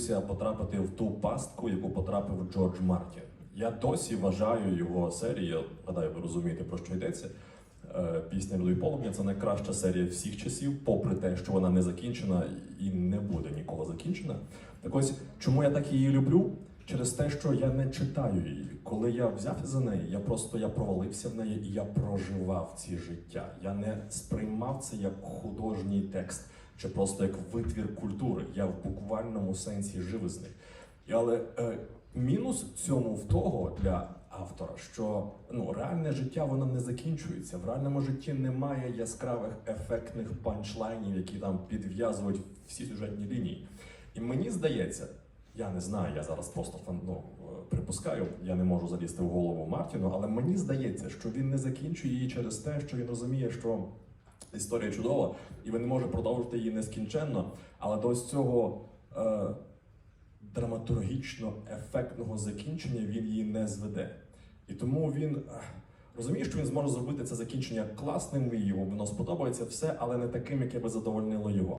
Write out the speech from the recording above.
боюся потрапити в ту пастку, яку потрапив Джордж Мартін. Я досі вважаю його серію, гадаю, ви розумієте, про що йдеться. Е, Пісня «Люду і полум'я це найкраща серія всіх часів, попри те, що вона не закінчена і не буде ніколи закінчена. Так ось, чому я так її люблю? Через те, що я не читаю її. Коли я взявся за неї, я просто я провалився в неї і я проживав ці життя. Я не сприймав це як художній текст чи просто як витвір культури. Я в буквальному сенсі жив із них. Але е, мінус цьому в того для автора, що ну реальне життя воно не закінчується. В реальному житті немає яскравих ефектних панчлайнів, які там підв'язують всі сюжетні лінії. І мені здається, я не знаю, я зараз просто ну, припускаю, я не можу залізти в голову Мартіну, але мені здається, що він не закінчує її через те, що він розуміє, що історія чудова, і він може продовжити її нескінченно, але до ось цього е, драматургічно ефектного закінчення він її не зведе. І тому він е, розуміє, що він зможе зробити це закінчення класним, і йому воно сподобається все, але не таким, яке би задовольнило його.